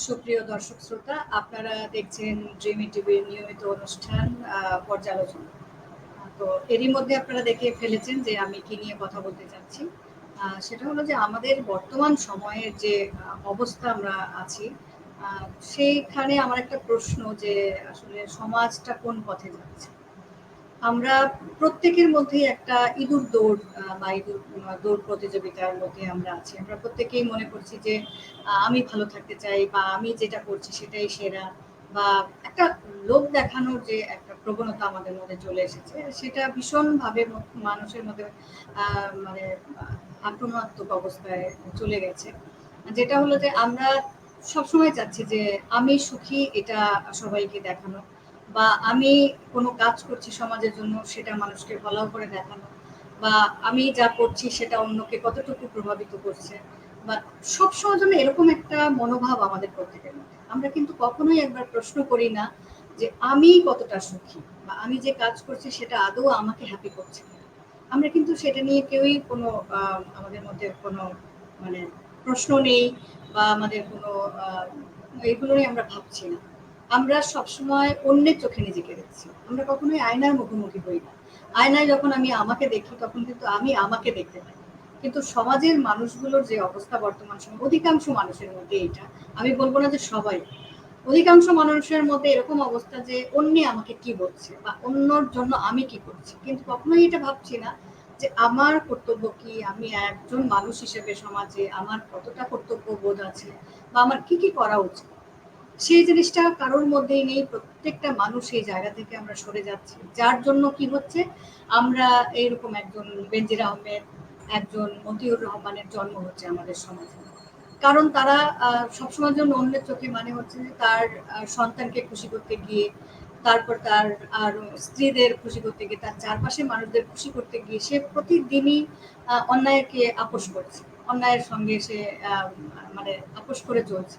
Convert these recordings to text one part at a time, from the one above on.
সুপ্রিয় দর্শক শ্রোতা, আপনারা দেখছেন ড্রিমি টিভির নিয়মিত অনুষ্ঠান পর্যালোচনা। তো এরই মধ্যে আপনারা দেখে ফেলেছেন যে আমি কি নিয়ে কথা বলতে চাচ্ছি। সেটা হলো যে আমাদের বর্তমান সময়ের যে অবস্থা আমরা আছি সেইখানে আমার একটা প্রশ্ন যে আসলে সমাজটা কোন পথে যাচ্ছে? আমরা প্রত্যেকের মধ্যে একটা ইঁদুর দৌড় বা ইঁদুর দৌড় প্রতিযোগিতার মধ্যে আমরা আছি। আমরা প্রত্যেকেই মনে করছি যে আমি ভালো থাকতে চাই বা আমি যেটা করছি সেটাই সেরা বা একটা লোক দেখানোর যে একটা প্রবণতা আমাদের মধ্যে চলে এসেছে, সেটা ভীষণভাবে মানুষের মধ্যে মানে আক্রমণাত্মক অবস্থায় চলে গেছে। যেটা হলো যে আমরা সবসময় চাচ্ছি যে আমি সুখী এটা সবাইকে দেখানো। বা আমি কোনো কাজ করছি সমাজের জন্য, সেটা মানুষকে ফলাও করে দেখানো, বা আমি যা করছি সেটা অন্যকে কতটুকু প্রভাবিত করছে, বা সবসময় জন্য এরকম একটা মনোভাব আমাদের প্রত্যেকের মধ্যে। আমরা কিন্তু কখনোই একবার প্রশ্ন করি না যে আমি কতটা সুখী, বা আমি যে কাজ করছি সেটা আদৌ আমাকে হ্যাপি করছে আমরা কিন্তু সেটা নিয়ে কেউই কোনো আমাদের মধ্যে কোনো মানে প্রশ্ন নেই, বা আমাদের কোনো এইগুলো নিয়ে আমরা ভাবছি না। আমরা সবসময় অন্যের চোখে নিজেকে দেখছি। আমরা কখনোই আয়নার মুখোমুখি হই না। আয়নায় যখন আমি আমাকে দেখি, তখন কিন্তু আমি আমাকে দেখতে পাই। কিন্তু সমাজের মানুষগুলোর যে অবস্থা বর্তমান সময়, অধিকাংশ মানুষের মধ্যে এটা আমি বলব না যে সবাই। অধিকাংশ মানুষের মধ্যে এরকম অবস্থা যে অন্য আমাকে কি বলছে বা অন্যর জন্য আমি কি করছি। কিন্তু কখনোই এটা ভাবছি না যে আমার কর্তব্য কি? আমি একজন মানুষ হিসেবে সমাজে আমার কতটা কর্তব্য বোধ আছে বা আমার কি কি করা উচিত? সেই জিনিসটা কারোর মধ্যেই নেই, প্রত্যেকটা মানুষ এই জায়গা থেকে আমরা সরে যাচ্ছি। যার জন্য কি হচ্ছে? আমরা এইরকম একজন বেঞ্জির আহমেদ, একজন মতিউর রহমানের জন্ম হচ্ছে আমাদের সমাজে। কারণ তারা সবসময় জন্য অন্যের চোখে মানে হচ্ছে যে তার সন্তানকে খুশি করতে গিয়ে, তারপর তার, আর স্ত্রীদের খুশি করতে গিয়ে, তার চারপাশে মানুষদের খুশি করতে গিয়ে সে প্রতিদিনই অন্যায়কে আপোষ করছে। অন্যায়ের সঙ্গে সে মানে আপোষ করে চলছে।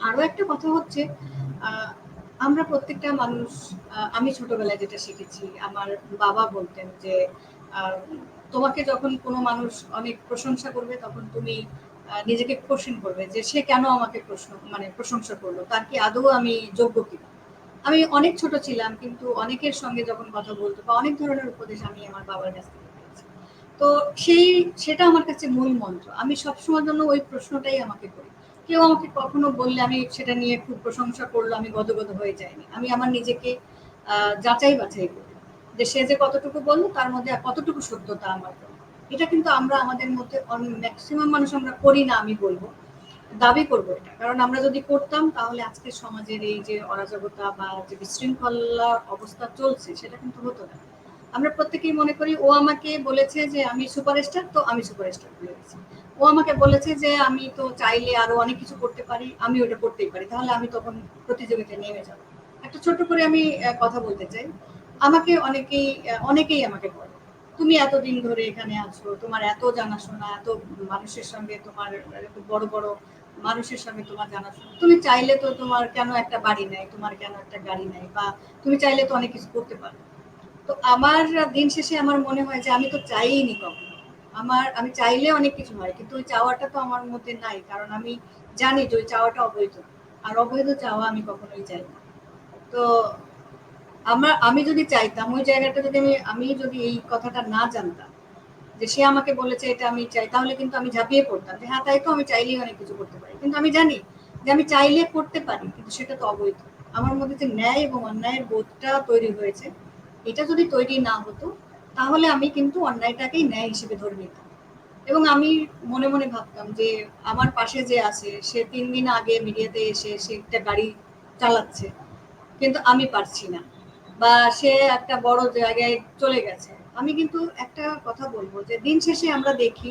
আরও একটা কথা হচ্ছে আমরা প্রত্যেকটা মানুষ আমি ছোটবেলায় যেটা শিখেছি, আমার বাবা বলতেন যে তোমাকে যখন কোনো মানুষ অনেক প্রশংসা করবে, তখন তুমি নিজেকে কোশ্চেন করবে যে, সে কেন আমাকে প্রশ্ন মানে প্রশংসা করল? তার কি আদৌ আমি যোগ্য কিনা? আমি অনেক ছোট ছিলাম, কিন্তু অনেকের সঙ্গে যখন কথা বলতো বা অনেক ধরনের উপদেশ আমি আমার বাবার কাছ থেকে পেয়েছি। তো সেই, সেটা আমার কাছে মূল মন্ত্র। আমি সবসময় জন্য ওই প্রশ্নটাই আমাকে করি। কেউ আমাকে কখনো বললে আমি সেটা নিয়ে খুব প্রশংসা করল, আমি গদগদ হয়ে যাইনি। আমি আমার নিজেকে যাচাই বাছাই করি। যে সে যে কতটুকু বলল, তার মধ্যে কতটুকু সত্যতা আমার এটা কিন্তু আমরা আমাদের মধ্যে ম্যাক্সিমাম মানুষ আমরা করি না, আমি বলব। দাবি করব এটা। কারণ আমরা যদি করতাম, তাহলে আজকে সমাজের এই যে অরাজকতা বা যে বিশৃঙ্খলার অবস্থা চলছে, সেটা কিন্তু হতো না। আমরা প্রত্যেকেই মনে করি, ও আমাকে বলেছে যে আমি সুপারস্টার, তো আমি সুপারস্টার হয়ে গেছি ও আমাকে বলেছে যে আমি তো চাইলে আরও অনেক কিছু করতে পারি, আমি ওটা করতেই পারি, তাহলে আমি তখন প্রতিযোগিতায় নেমে যাব। একটা ছোট করে আমি কথা বলতে চাই। আমাকে অনেকেই অনেকেই আমাকে বলে, তুমি এতদিন ধরে এখানে আছো, তোমার এত জানাশোনা, এত মানুষের সঙ্গে তোমার বড় বড় মানুষের সঙ্গে তোমার জানাশোনা, তুমি চাইলে তো তোমার কেন একটা বাড়ি নেই, তোমার কেন একটা গাড়ি নেই, বা তুমি চাইলে তো অনেক কিছু করতে পারো। তো আমার দিন শেষে আমার মনে হয় যে আমি তো চাইনি কখনো। আমার, আমি চাইলে অনেক কিছু হয়, কিন্তু ওই চাওয়াটা তো আমার মধ্যে নাই, কারণ আমি জানি যে ওই চাওয়াটা অবৈধ। আর অবৈধ চাওয়া আমি কখনোই চাই না। তো আমার, আমি যদি চাইতাম, ওই জায়গাটা যদি আমি আমি যদি এই কথাটা না জানতাম, যে সে আমাকে বলেছে এটা আমি চাই, তাহলে কিন্তু আমি ঝাঁপিয়ে পড়তাম, যে হ্যাঁ তাই তো আমি চাইলেই অনেক কিছু করতে পারি। কিন্তু আমি জানি যে আমি চাইলে করতে পারি, কিন্তু সেটা তো অবৈধ। আমার মধ্যে যে ন্যায় এবং অন্যায়ের বোধটা তৈরি হয়েছে, এটা যদি তৈরি না হতো তাহলে আমি কিন্তু অন্যায়টাকেই ন্যায় হিসেবে ধরে নিতাম। এবং আমি মনে মনে ভাবতাম যে আমার পাশে যে আছে, সে তিন দিন আগে মিডিয়াতে এসে সে একটা গাড়ি চালাচ্ছে, কিন্তু আমি পারছি না। বা সে একটা বড় জায়গায় চলে গেছে। আমি কিন্তু একটা কথা বলব যে দিন শেষে আমরা দেখি,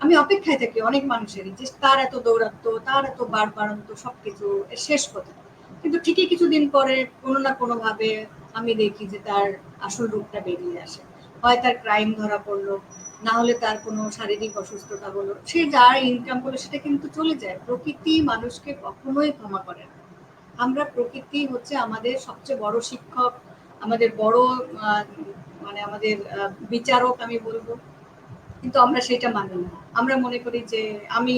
আমি অপেক্ষায় থাকি অনেক মানুষেরই যে তার এত দৌড়াত্ম তার এত বার বাড়ন্ত সবকিছু শেষ কথা কিন্তু ঠিকই কিছুদিন পরে কোনো না কোনোভাবে আমি দেখি যে তার আসল রূপটা বেরিয়ে আসে। হয় তার ক্রাইম ধরা পড়ল না হলে তার কোনো শারীরিক অসুস্থতা হলো। সে যার ইনকাম করল, সেটা কিন্তু চলে যায়। প্রকৃতি মানুষকে কখনোই ক্ষমা করে না। আমরা প্রকৃতি হচ্ছে আমাদের সবচেয়ে বড় শিক্ষক, আমাদের বড় মানে আমাদের বিচারক আমি বলব। কিন্তু আমরা সেটা মানি না। আমরা মনে করি যে আমি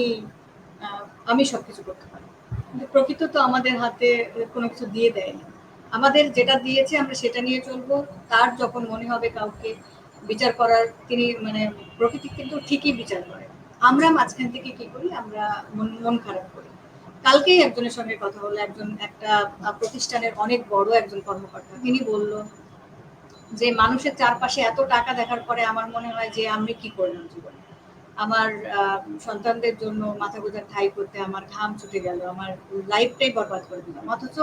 আমি সবকিছু করতে পারি। কিন্তু প্রকৃত তো আমাদের হাতে কোনো কিছু দিয়ে দেয়নি। আমাদের যেটা দিয়েছে আমরা সেটা নিয়ে চলবো। তার যখন মনে হবে কাউকে বিচার করার তিনি মানে প্রকৃতি কিন্তু ঠিকই বিচার করে। আমরা মাঝখান থেকে কি করি? আমরা মন খারাপ করি। কালকেই একজনের সঙ্গে কথা হলো, একজন একটা প্রতিষ্ঠানের অনেক বড় একজন কর্মকর্তা। তিনি বলল যে, মানুষের চারপাশে এত টাকা দেখার পরে আমার মনে হয় যে, আমি কি করলাম জীবনে? আমার সন্তানদের জন্য মাথা গোজার ঠাই করতে আমার ঘাম ছুটে গেল, আমার লাইফটাই বরবাদ করে দিলাম অথচ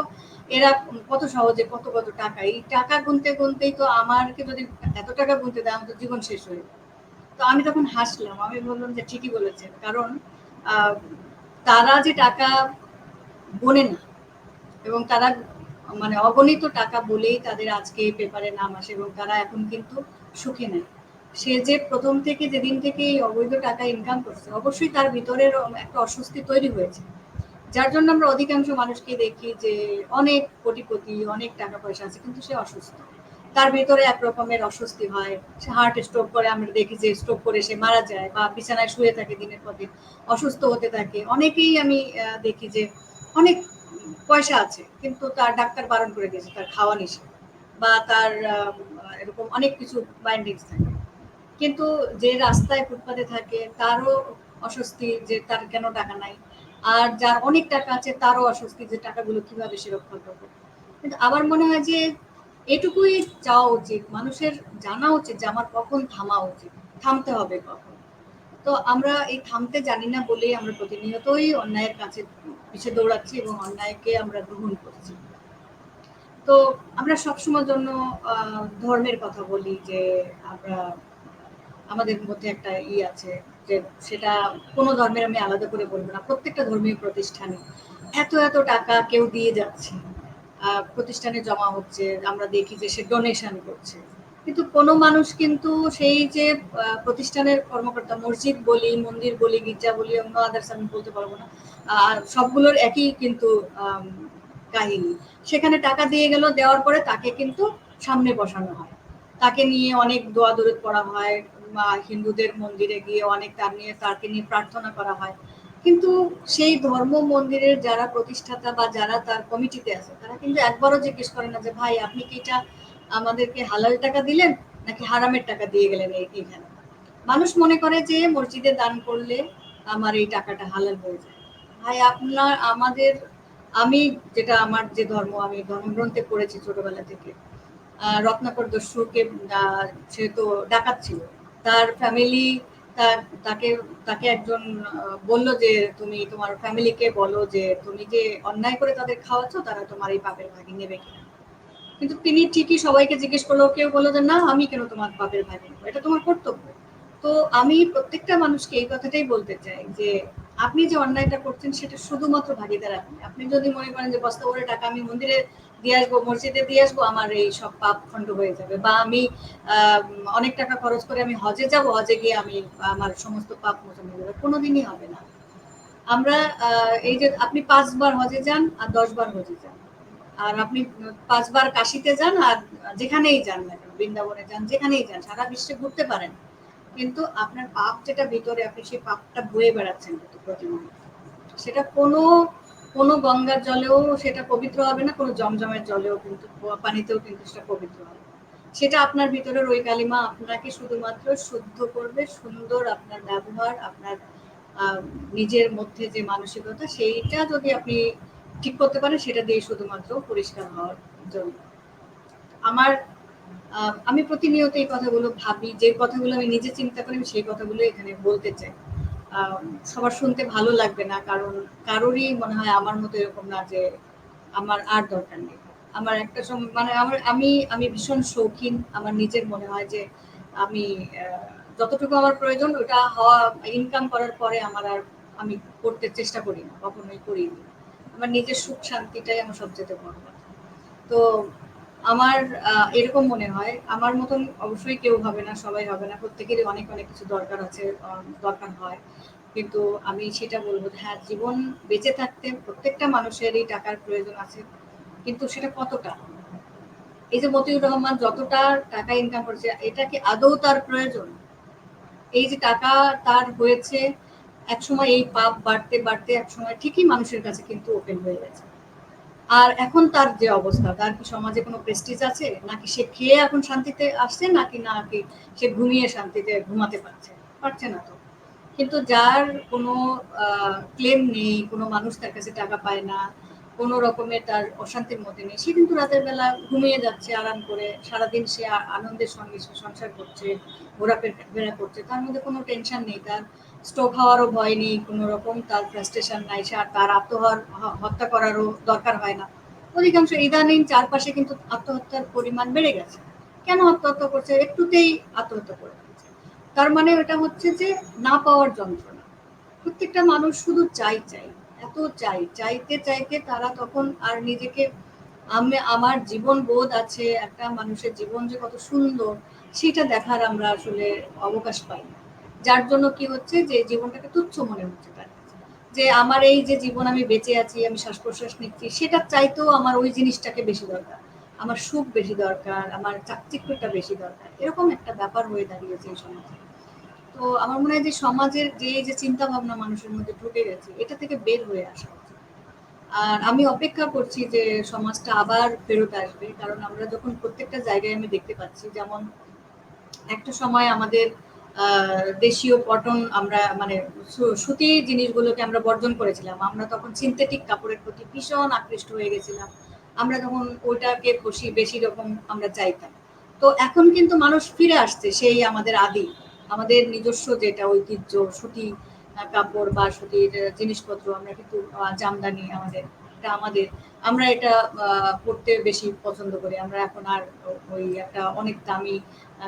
এরা কত সহজে কত কত টাকা, এই টাকা গুনতে গুনতেই তো আমারকে যদি এত টাকা গুনতে দেয়, আমার তো জীবন শেষ হয়ে তো আমি তখন হাসলাম, আমি বললাম যে ঠিকই বলেছেন, কারণ তারা যে টাকা গোনে না, এবং তারা মানে অগণিত টাকা বলেই তাদের আজকে পেপারে নাম আসে, এবং তারা এখন কিন্তু সুখে নেয় সে যে প্রথম থেকে যেদিন থেকে অবৈধ টাকা ইনকাম করছে, অবশ্যই তার ভিতরের একটা অস্বস্তি তৈরি হয়েছে। যার জন্য আমরা অধিকাংশ মানুষকে দেখি যে অনেক কোটিপতি, অনেক টাকা পয়সা আছে, কিন্তু সে অসুস্থ। তার ভিতরে এক রকমের অস্বস্তি হয়, সে হার্ট স্ট্রোক করে, আমরা দেখি যে স্ট্রোক করে সে মারা যায় বা বিছানায় শুয়ে থাকে দিনের পর দিন, অসুস্থ হতে থাকে। অনেকেই আমি দেখি যে অনেক পয়সা আছে, কিন্তু তার ডাক্তার বারণ করে দিয়েছে, তার খাওয়া নিষেধ বা তার এরকম অনেক কিছু বাইন্ডিংস থাকে। কিন্তু যে রাস্তায় ফুটপাতে থাকে, তারও অস্বস্তি যে তার কেন টাকা নাই? আর যার অনেক টাকা আছে, তারও অস্বস্তি যে টাকাগুলো কীভাবে সে রক্ষা করবে? কিন্তু আমার মনে হয় যে এটুকুই চাওয়া উচিত, মানুষের জানা উচিত যে আমার কখন থামা উচিত, থামতে হবে কখন। তো আমরা এই থামতে জানি না বলেই আমরা প্রতিনিয়তই অন্যায়ের কাছে পিছিয়ে দৌড়াচ্ছি এবং অন্যায়কে আমরা গ্রহণ করছি। তো আমরা সবসময় জন্য ধর্মের কথা বলি যে আমরা আমাদের মধ্যে একটা ই আছে যে সেটা কোনো ধর্মের আমি আলাদা করে বলব না, প্রত্যেকটা ধর্মীয় প্রতিষ্ঠানে এত এত টাকা কেউ দিয়ে যাচ্ছে প্রতিষ্ঠানে জমা হচ্ছে, আমরা দেখি যে সে ডোনেশন করছে। কিন্তু কোনো মানুষ কিন্তু সেই যে প্রতিষ্ঠানের কর্মকর্তা, মসজিদ বলি, মন্দির বলি, গির্জা বলি, অন্য আদার্স আমি বলতে পারব না, আর সবগুলোর একই কিন্তু কাহিনী। সেখানে টাকা দিয়ে গেল, দেওয়ার পরে তাকে কিন্তু সামনে বসানো হয়। তাকে নিয়ে অনেক দোয়া দরুদ পড়া হয় হিন্দুদের মন্দিরে গিয়ে অনেক তার নিয়ে তাকে নিয়ে প্রার্থনা করা হয়। কিন্তু সেই ধর্ম মন্দিরের যারা প্রতিষ্ঠাতা বা যারা তার কমিটিতে আছে, তারা কিন্তু একবারও জিজ্ঞেস করে না যে, ভাই, আপনি কি এটা আমাদেরকে হালাল টাকা দিলেন নাকি হারামের টাকা দিয়ে গেলেন এইখানে? মানুষ মনে করে যে, মসজিদে দান করলে আমার এই টাকাটা হালাল হয়ে যায়। ভাই, আপনার, আমাদের, আমি যেটা আমার যে ধর্ম, আমি ধর্মগ্রন্থে পড়েছি ছোটবেলা থেকে রত্নাকর দস্যুকে সে তো ডাকাত ছিল। তার ফ্যামিলি তার, তাকে তাকে একজন বলল যে তুমি তোমার ফ্যামিলিকে বলো যে তুমি যে অন্যায় করে তাদের খাওয়াচ্ছ, তারা তোমার এই পাপের ভাগি নেবে কিনা। কিন্তু তিনি ঠিকই সবাইকে জিজ্ঞেস করল, কেউ বলল যে, না, আমি কেন তোমার পাপের ভাগি নেব? এটা তোমার কর্তব্য। তো আমি প্রত্যেকটা মানুষকে এই কথাটাই বলতে চাই যে, আপনি যে অন্যায়টা করছেন, সেটা শুধুমাত্র ভাগিদার আপনি। আপনি যদি মনে করেন যে বস্তা করে টাকা আমি মন্দিরে দিয়ে আসব, মসজিদে দিয়ে আসব, আমার এই সব পাপ খণ্ড হয়ে যাবে। বা আমি অনেক টাকা খরচ করে আমি হজে যাব, হজে গিয়ে আমি আমার সমস্ত পাপ মোচন হয়ে যাবে। কোনোদিনই হবে না। আমরা এই যে আপনি পাঁচবার হজে যান আর দশবার হজে যান। আর আপনি পাঁচবার কাশিতে যান আর যেখানেই যান না কেন, বৃন্দাবনে যান, যেখানেই যান, সারা বিশ্বে ঘুরতে পারেন। কিন্তু আপনার পাপ যেটা ভিতরে, আপনি সেই পাপটা বয়ে বেড়াচ্ছেন কিন্তু প্রতিমা সেটা কোনো কোনো গঙ্গার জলেও সেটা পবিত্র হবে না, কোনো জমজমের জলেও কিন্তু, পানিতেও কিন্তু সেটা পবিত্র হবে। সেটা আপনার ভিতরের ওই কালিমা আপনাকে শুধুমাত্র শুদ্ধ করবে, সুন্দর আপনার ব্যবহার, আপনার নিজের মধ্যে যে মানসিকতা, সেইটা যদি আপনি ঠিক করতে পারেন, সেটা দিয়ে শুধুমাত্র পরিষ্কার হওয়ার জন্য। আমার আমি প্রতিনিয়ত এই কথাগুলো ভাবি, যে কথাগুলো আমি নিজে চিন্তা করি সেই কথাগুলো এখানে বলতে চাই। সবার শুনতে ভালো লাগবে না, কারণ কারোরই মনে হয় আমার মতো এরকম না যে আমার আর দরকার নেই। আমার একটা সময় মানে আমার, আমি আমি ভীষণ শৌখিন, আমার নিজের মনে হয় যে আমি যতটুকু আমার প্রয়োজন, ওটা হওয়া ইনকাম করার পরে আমার আর আমি করতে চেষ্টা করি না, কখনোই করিনি। আমার নিজের সুখ শান্তিটাই আমার সবচেয়ে বড় কথা। তো আমার এরকম মনে হয়। আমার মতন অবশ্যই কেউ হবে না, সবাই হবে না। প্রত্যেকেরই অনেক অনেক কিছু দরকার আছে দরকার হয়। কিন্তু আমি সেটা বলব হ্যাঁ জীবন বেঁচে থাকতে প্রত্যেকটা মানুষেরই টাকার প্রয়োজন আছে। কিন্তু সেটা কতটা? এই যে মতিউর রহমান যতটা টাকা ইনকাম করেছে, এটা কি আদৌ তার প্রয়োজন? এই যে টাকা তার হয়েছে, একসময় এই পাপ বাড়তে বাড়তে একসময় ঠিকই মানুষের কাছে কিন্তু ওপেন হয়ে গেছে। আর এখন তার যে অবস্থা, তার কি সমাজে কোনো প্রেস্টিজ আছে? নাকি সে খেয়ে এখন শান্তিতে আসছে, নাকি নাকি সে ঘুমিয়ে শান্তিতে ঘুমাতে পারছে? পারছে না তো। কিন্তু যার কোনো ক্লেম নেই, কোনো মানুষ তার কাছে টাকা পায় না, কোনো রকমের তার অশান্তির মধ্যে নেই, সে কিন্তু রাতের বেলা ঘুমিয়ে যাচ্ছে, আরাম করে। সারাদিন সে আনন্দের সঙ্গে সংসার করছে, ঘোরাফেরা করছে, তার মধ্যে কোনো টেনশন নেই, তার স্ট্রোক হওয়ারও ভয় নেই, কোনো রকম তার ফ্রাস্ট্রেশন নাই, সে তার আত্মহর, হত্যা করারও দরকার হয় না। অধিকাংশ ইদানিং চারপাশে কিন্তু আত্মহত্যার পরিমাণ বেড়ে গেছে। কেন আত্মহত্যা করছে? একটুতেই আত্মহত্যা করে তার মানে এটা হচ্ছে যে না পাওয়ার যন্ত্রণা। প্রত্যেকটা মানুষ শুধু চাই চাই, এত চাই, চাইতে চাইতে তারা তখন আর নিজেকে, আমি, আমার জীবন বোধ আছে, একটা মানুষের জীবন যে কত সুন্দর, সেটা দেখার আমরা আসলে অবকাশ পাই যার জন্য কি হচ্ছে যে জীবনটাকে তুচ্ছ মনে হচ্ছে তার যে আমার এই যে জীবন আমি বেঁচে আছি, আমি শ্বাস প্রশ্বাস নিচ্ছি, সেটা চাইতেও আমার ওই জিনিসটাকে বেশি দরকার। আমার সুখ বেশি দরকার, আমার চাকচিক্যটা বেশি দরকার। এরকম একটা ব্যাপার হয়ে দাঁড়িয়েছে এই সমাজে। তো আমার মনে হয় যে সমাজের যে যে চিন্তা ভাবনা মানুষের মধ্যে ঢুকে গেছে, এটা থেকে বের হয়ে আসা আর আমি অপেক্ষা করছি যে সমাজটা আবার ফেরত আসবে, কারণ আমরা যখন প্রত্যেকটা জায়গায় আমি দেখতে পাচ্ছি, যেমন একটা সময় আমাদের দেশীয় পটন আমরা মানে সুতি জিনিসগুলোকে আমরা বর্জন করেছিলাম। আমরা তখন সিনথেটিক কাপড়ের প্রতি ভীষণ আকৃষ্ট হয়ে গেছিলাম। আমরা তখন ওইটাকে খুশি, বেশি রকম আমরা চাইতাম। তো এখন কিন্তু মানুষ ফিরে আসছে, সেই আমাদের আদি। আমাদের নিজস্ব যেটা ঐতিহ্য, সুতি কাপড় বা সুতির জিনিসপত্র, আমরা কিন্তু জামদানি আমাদের, এটা আমাদের। আমরা এটা পড়তে বেশি পছন্দ করি। আমরা এখন আর ওই একটা অনেক দামি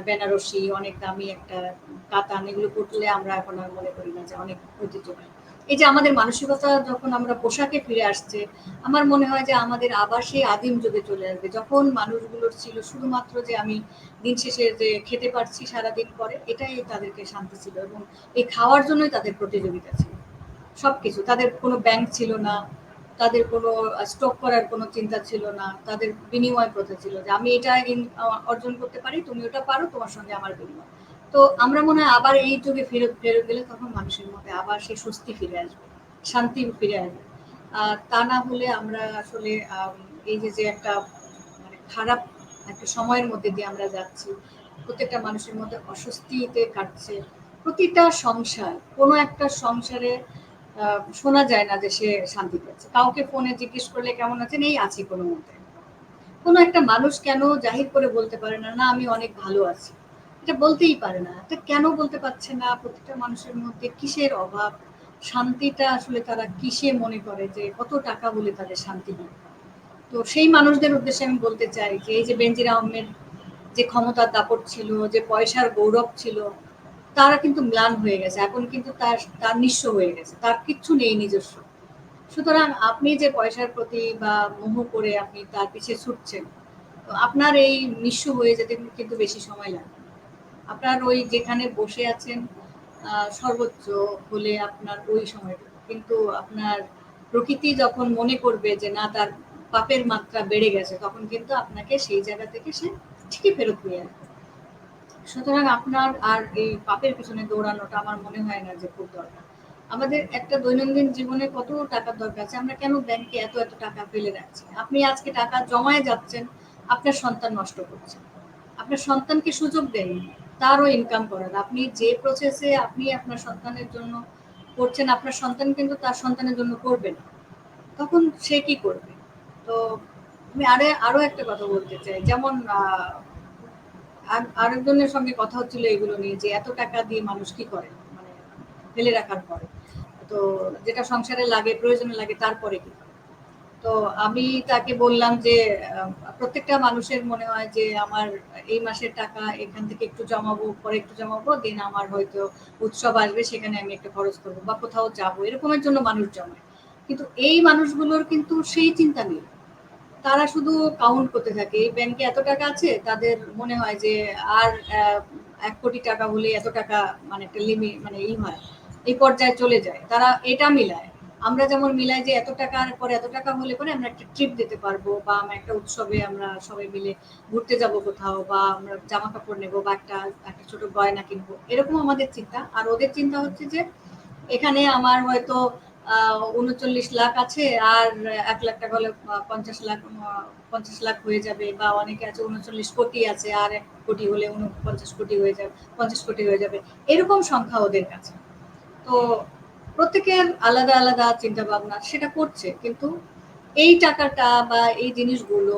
বেনারসি, অনেক দামি একটা কাতান, এগুলো পড়লে আমরা এখন আর মনে করি না যে অনেক ঐতিহ্যবাহী। এই যে আমাদের মানসিকতা যখন আমরা পোশাকে ফিরে আসছে, আমার মনে হয় যে আমাদের আবার সেই আদিম যুগে চলে আসবে। যখন মানুষগুলোর ছিল শুধুমাত্র যে আমি দিন শেষে যে খেতে পারছি সারাদিন পরে, এটাই তাদেরকে শান্তি ছিল এবং এই খাওয়ার জন্যই তাদের প্রতিযোগিতা ছিল। সবকিছু, তাদের কোনো ব্যাংক ছিল না তাদের কোনো স্টক করার কোনো চিন্তা ছিল না, তাদের বিনিময় প্রথা ছিল যে আমি এটা অর্জন করতে পারি, তুমি ওটা পারো, তোমার সঙ্গে আমার বিনিময়। তো আমরা মনে হয় আবার এই যুগে ফেরত ফেরত গেলে তখন মানুষের মধ্যে আবার সেই স্বস্তি ফিরে আসবে, শান্তি ফিরে আসবে। তা না হলে আমরা আসলে এই যে যে একটা মানে খারাপ একটা সময়ের মধ্যে দিয়ে আমরা যাচ্ছি, প্রত্যেকটা মানুষের মধ্যে অস্বস্তিতে কাটছে, প্রতিটা সংসার, কোনো একটা সংসারে শোনা যায় না যে সে শান্তি পাচ্ছে কাউকে ফোনে জিজ্ঞেস করলে কেমন আছেন? এই আছি কোনো মধ্যে কোনো একটা মানুষ কেন জাহির করে বলতে পারে না না, আমি অনেক ভালো আছি এটা বলতেই পারে না। এটা কেন বলতে পারছে না? প্রতিটা মানুষের মধ্যে কিসের অভাব? শান্তিটা আসলে তারা কিসে মনে করে যে কত টাকা বলে তাদের শান্তি নেই? তো সেই মানুষদের উদ্দেশ্যে আমি বলতে চাই যে, এই যে বেঞ্জির আহমেদ যে ক্ষমতার দাপট ছিল, যে পয়সার গৌরব ছিল তারা কিন্তু ম্লান হয়ে গেছে, এখন কিন্তু তার তার নিঃস্ব হয়ে গেছে, তার কিচ্ছু নেই নিজস্ব। সুতরাং আপনি যে পয়সার প্রতি বা মোহ করে আপনি তার পিছিয়ে ছুটছেন, তো আপনার এই নিঃস্ব হয়ে যেতে কিন্তু বেশি সময় লাগবে। আপনার ওই যেখানে বসে আছেন সর্বোচ্চ হলে আপনার ওই সময়টা কিন্তু আপনার প্রকৃতি যখন মনে করবে যে না, তার পাপের মাত্রা বেড়ে গেছে, তখন কিন্তু আপনাকে সেই জায়গা থেকে সে ঠিকই ফেরত নিয়ে আসবে। সুতরাং আপনার আর এই পাপের পিছনে দৌড়ানোটা আমার মনে হয় না যে খুব দরকার। আমাদের একটা দৈনন্দিন জীবনে কত টাকার দরকার আছে, আমরা কেন ব্যাংকে এত এত টাকা ফেলে রাখছি? আপনি আজকে টাকা জমায় যাচ্ছেন, আপনার সন্তান নষ্ট করছেন আপনার সন্তানকে সুযোগ দেন, তারও ইনকাম করার। আপনি যে প্রসেসে আপনি আপনার সন্তানের জন্য করছেন, আপনার সন্তান কিন্তু তার সন্তানের জন্য করবে না। তখন সে কি করবে? তো আমি আরে, আরও একটা কথা বলতে চাই। যেমন আরেকজনের সঙ্গে কথা হচ্ছিল এগুলো নিয়ে যে এত টাকা দিয়ে মানুষ কি করে? মানে ফেলে রাখার পরে। তো যেটা সংসারে লাগে, প্রয়োজনে লাগে, তারপরে কি তো আমি তাকে বললাম যে প্রত্যেকটা মানুষের মনে হয় যে আমার এই মাসের টাকা এখান থেকে একটু জমাবো, পরে একটু জমাবো, দিন আমার হয়তো উৎসব আসবে, সেখানে আমি একটা খরচ করব বা কোথাও যাব। এরকমের জন্য মানুষ জমায়। কিন্তু এই মানুষগুলোর কিন্তু সেই চিন্তা নেই। তারা শুধু কাউন্ট করতে থাকে। এই ব্যাংকে এত টাকা আছে, তাদের মনে হয় যে আর এক কোটি টাকা হলে এত টাকা মানে একটা লিমিট মানে ই হয়, এই পর্যায়ে চলে যায়। তারা এটা মিলায়। আমরা যেমন মিলাই যে এত টাকার পরে এত টাকা হলে পরে আমরা একটা ট্রিপ দিতে পারব, বা আমরা একটা উৎসবে আমরা সবাই মিলে ঘুরতে যাব কোথাও, বা আমরা জামা কাপড় নেব, বা একটা একটা ছোট গয়না কিনবো। এরকম আমাদের চিন্তা। আর ওদের চিন্তা হচ্ছে যে এখানে আমার হয়তো উনচল্লিশ লাখ আছে আর এক লাখ টাকা হলে পঞ্চাশ লাখ পঞ্চাশ লাখ হয়ে যাবে বা অনেকে আছে উনচল্লিশ কোটি আছে আর এক কোটি হলে উনপঞ্চাশ কোটি হয়ে যাবে, পঞ্চাশ কোটি হয়ে যাবে। এরকম সংখ্যা ওদের কাছে। তো প্রত্যেকের আলাদা আলাদা চিন্তা ভাবনা সেটা করছে। কিন্তু এই টাকাটা বা এই জিনিসগুলো,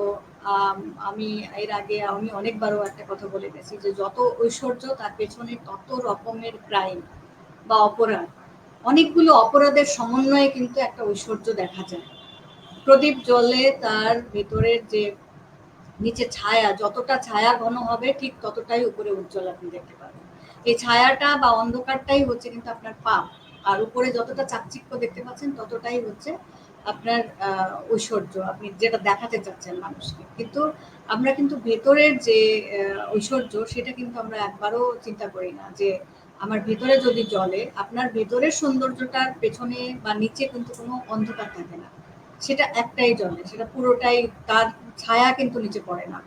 আমি এর আগে, আমি অনেকবারও একটা কথা বলে গেছি যে যত ঐশ্বর্য তার পেছনে তত রকমের ক্রাইম বা অপরাধ। অনেকগুলো অপরাধের সমন্বয়ে কিন্তু একটা ঐশ্বর্য দেখা যায়। প্রদীপ জলে তার ভেতরের যে নিচে ছায়া, যতটা ছায়া ঘন হবে, ঠিক ততটাই উপরে উজ্জ্বল আপনি দেখতে পাবেন। এই ছায়াটা বা অন্ধকারটাই হচ্ছে কিন্তু আপনার পাপ। আর উপরে যতটা চাকচিক্য দেখতে পাচ্ছেন, ততটাই হচ্ছে আপনার ঐশ্বর্য। আপনি যেটা দেখাতে চাচ্ছেন মানুষকে। কিন্তু আমরা কিন্তু ভেতরের যে ঐশ্বর্য, সেটা কিন্তু আমরা একবারও চিন্তা করি না যে আমার ভেতরে যদি জলে আপনার ভেতরের সৌন্দর্যটার পেছনে বা নিচে কিন্তু কোনো অন্ধকার থাকে না। সেটা একটাই জলে সেটা পুরোটাই তার ছায়া কিন্তু নিচে পড়ে না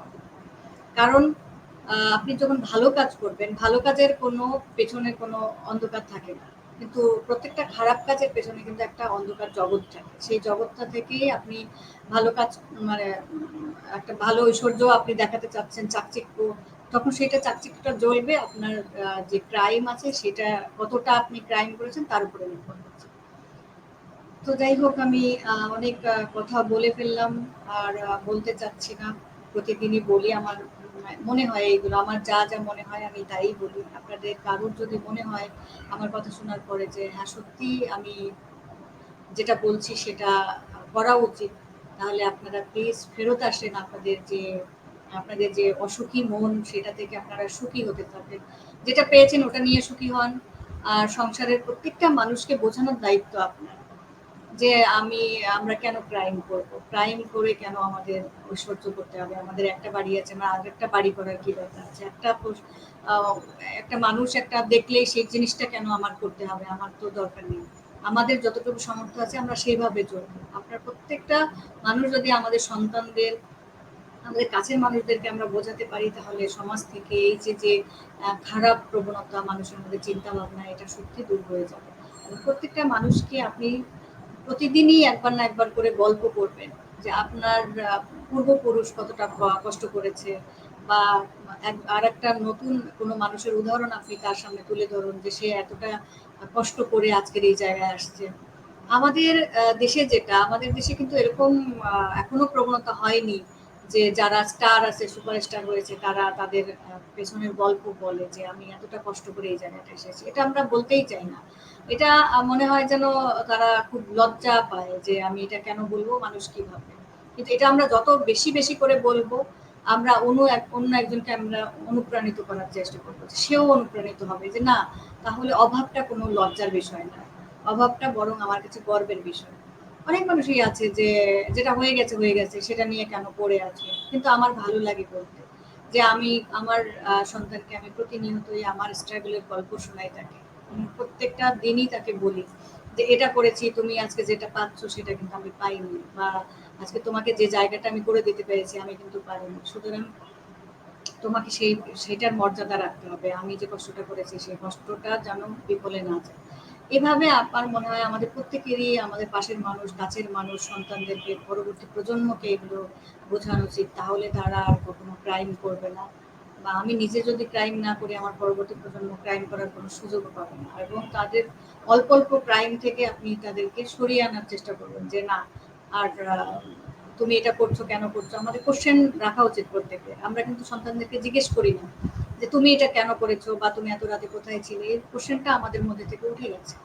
কারণ আপনি যখন ভালো কাজ করবেন, ভালো কাজের কোনো পেছনে কোনো অন্ধকার থাকে না। কিন্তু প্রত্যেকটা খারাপ কাজের পেছনে কিন্তু একটা অন্ধকার জগৎ থাকে। সেই জগৎটা থেকেই আপনি ভালো কাজ মানে একটা ভালো ঐশ্বর্য আপনি দেখাতে চাচ্ছেন, চাকচিক্য তখন সেটা চাকচিক্যটা জ্বলবে আপনার যে ক্রাইম আছে সেটা কতটা আপনি ক্রাইম করেছেন তার উপরে নির্ভর করছে। তো যাই হোক, আমি অনেক কথা বলে ফেললাম আর বলতে চাচ্ছি না। প্রতিদিনই বলি আমার, মনে হয় এইগুলো, আমার যা যা মনে হয় আমি তাই বলি। আপনাদের কারোর যদি মনে হয় আমার কথা শোনার পরে যে হ্যাঁ সত্যি আমি যেটা বলছি সেটা করা উচিত, তাহলে আপনারা প্লিজ ফেরত আসেন আপনাদের যে আপনাদের যে অসুখী মন, সেটা থেকে আপনারা সুখী হতে থাকবেন যেটা পেয়েছেন, ওটা নিয়ে সুখী হন। আর সংসারের প্রত্যেকটা মানুষকে বোঝানোর দায়িত্ব আপনার। যে আমি, আমরা কেন ক্রাইম করব? ক্রাইম করে কেন আমাদের ঐশ্বর্য করতে হবে? আমাদের একটা বাড়ি আছে, আমার আর একটা বাড়ি করার কি দরকার আছে? একটা একটা মানুষ একটা দেখলেই সেই জিনিসটা কেন আমার করতে হবে? আমার তো দরকার নেই। আমাদের যতটুকু সামর্থ্য আছে, আমরা সেইভাবে চলবো। আপনার প্রত্যেকটা মানুষ যদি আমাদের সন্তানদের আমাদের কাছের মানুষদেরকে আমরা বোঝাতে পারি, তাহলে সমাজ থেকে এই যে যে খারাপ প্রবণতা, মানুষের মধ্যে চিন্তা ভাবনা এটা সত্যি দূর হয়ে যাবে। প্রত্যেকটা মানুষকে আপনি প্রতিদিনই একবার না একবার করে গল্প করবেন যে আপনার পূর্বপুরুষ কতটা কষ্ট করেছে বা আর একটা নতুন কোনো মানুষের উদাহরণ আপনি তার সামনে তুলে ধরুন যে সে এতটা কষ্ট করে আজকের এই জায়গায় আসছে। আমাদের দেশে যেটা, আমাদের দেশে কিন্তু এরকম এখনও প্রবণতা হয়নি। যে যারা স্টার আছে, সুপারস্টার হয়েছে তারা তাদের পেছনের গল্প বলে যে আমি এতটা কষ্ট করে এই জায়গাটা এসেছি। এটা আমরা বলতেই চাই না। এটা মনে হয় যেন তারা খুব লজ্জা পায় যে আমি এটা কেন বলব, মানুষ কি ভাবে কিন্তু এটা আমরা যত বেশি বেশি করে বলব, আমরা অন্য এক, অন্য একজনকে আমরা অনুপ্রাণিত করার চেষ্টা করব সেও অনুপ্রাণিত হবে যে না, তাহলে অভাবটা কোনো লজ্জার বিষয় না। অভাবটা বরং আমার কাছে গর্বের বিষয়। অনেক মানুষই আছে যে, যেটা হয়ে গেছে হয়ে গেছে, সেটা নিয়ে কেন পড়ে আছে? কিন্তু আমার ভালো লাগে বলতে। যে আমি, আমার সন্তানকে আমি প্রতিনিয়তই আমার স্ট্রাগলের গল্প শোনাই তাকে। প্রত্যেকটা দিনই তাকে বলি যে, এটা করেছি, তুমি আজকে যেটা পাচ্ছ, সেটা কিন্তু আমি পাইনি। বা আজকে তোমাকে যে জায়গাটা আমি করে দিতে পেরেছি, আমি কিন্তু পারিনি। সুতরাং তোমাকে সেই, সেটার মর্যাদা রাখতে হবে। আমি যে কষ্টটা করেছি, সেই কষ্টটা যেন বিফলে না যায়। এভাবে আমার মনে হয় আমাদের প্রত্যেকেরই, আমাদের পাশের মানুষ, কাছের মানুষ, সন্তানদেরকে, পরবর্তী প্রজন্মকে এগুলো বোঝানো উচিত। তাহলে তারা আর কখনো ক্রাইম করবে না। বা আমি নিজে যদি ক্রাইম না করি, আমার পরবর্তী প্রজন্ম ক্রাইম করার কোনো সুযোগও পাবে না। এবং তাদের অল্প অল্প ক্রাইম থেকে আপনি তাদেরকে সরিয়ে আনার চেষ্টা করবেন যে, না, আর তুমি এটা করছ, কেন করছ? আমাদের কোশ্চেন রাখা উচিত প্রত্যেকে আমরা কিন্তু সন্তানদেরকে জিজ্ঞেস করি না। যে তুমি এটা কেন করেছ বা তুমি এত রাতে কোথায় ছিলে, এই কোশ্চেনটা আমাদের মধ্যে থেকে উঠে গেছে।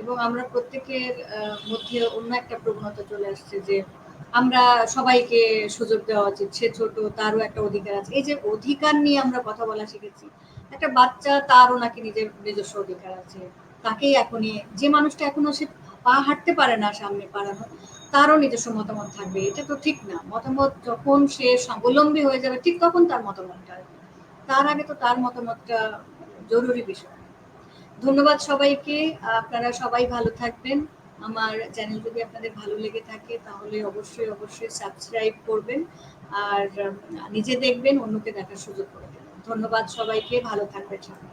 এবং আমরা প্রত্যেকের মধ্যে অন্য একটা প্রবণতা চলে আসছে যে আমরা সবাইকে সুযোগ দেওয়া উচিত, সে ছোট, তারও একটা অধিকার আছে। এই যে অধিকার নিয়ে আমরা কথা বলা শিখেছি, একটা বাচ্চা তারও নাকি নিজের নিজস্ব অধিকার আছে। তাকেই এখনই, যে মানুষটা এখনও সে পা হাঁটতে পারে না সামনে পারানো তারও নিজস্ব মতামত থাকবে। এটা তো ঠিক না। মতামত যখন সে স্বাবলম্বী হয়ে যাবে, ঠিক তখন তার মতামতটা তার আগে তো তার মতামতটা জরুরি বিষয়। ধন্যবাদ সবাইকে, আপনারা সবাই ভালো থাকবেন। আমার চ্যানেল যদি আপনাদের ভালো লেগে থাকে, তাহলে অবশ্যই অবশ্যই সাবস্ক্রাইব করবেন আর নিজে দেখবেন, অন্যকে দেখার সুযোগ করে দেবেন। ধন্যবাদ সবাইকে, ভালো থাকবেন সবাই।